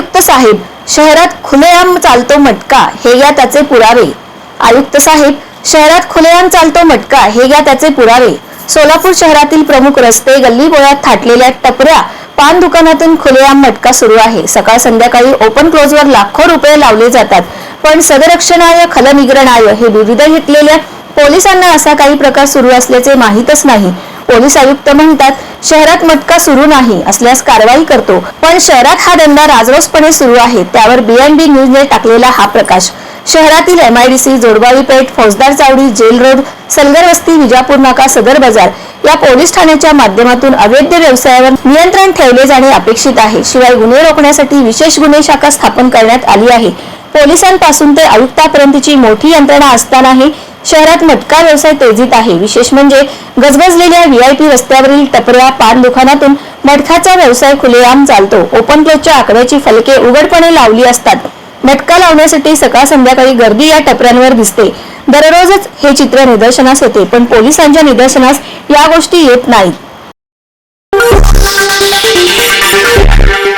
आयुक्त साहेब शहरात खुलेआम चालतो मटका हे या त्याचे पुरावे. आयुक्त साहेब शहरात खुलेआम चालतो मटका हे या त्याचे पुरावे. सोलापूर शहरातील प्रमुख रस्ते गल्ली बोळात थाटलेल्या टपऱ्या पान दुकानातून खुलेआम मटका सुरू आहे. सकाळ संध्याकाळी ओपन क्लोजवर लाखो रुपये लावले जातात. पण सदरक्षणाय खलनिग्रणाय हे विविध घेतलेल्या पोलिसांना असा काही प्रकार सुरू असल्याचे माहीतच नाही. पोलीस आयुक्त म्हणतात शहरात मटका सुरू नाही असल्यास कारवाई करतो. पण शहरात हा धंदा राजरोसपणे सुरू आहे त्यावर बीएनबी न्यूजने टाकलेला हा प्रकाश. शहरातील एमआयडीसी जोडबावी पेठ फौजदार चावडी जेल रोड सलगर वस्ती विजापूर नाका सदर बाजार या पोलीस ठाण्याच्या माध्यमातून अवैध व्यवसायावर नियंत्रण ठेवले जाणे अपेक्षित आहे. शिवाय गुन्हे रोखण्यासाठी विशेष गुन्हे शाखा स्थापन करण्यात आली आहे. पोलिसांपासून ते आयुक्तापर्यंतची मोठी यंत्रणा असतानाही शहरात मटका व्यवसाय तेजीत आहे. विशेष म्हणजे गजबजलेल्या व्हीआयपी रस्त्यावरील टपऱ्या पान दुकानातून मटकाचा व्यवसाय खुलेआम चालतो. ओपन प्लेटच्या आकड्याची फलके उघडपणे लावली असतात. मटका लावण्यासाठी सकाळ संध्याकाळी गर्दी या टपऱ्यांवर दिसते. दररोजच हे चित्र निदर्शनास येते पण पोलिसांच्या निदर्शनास या गोष्टी येत नाहीत.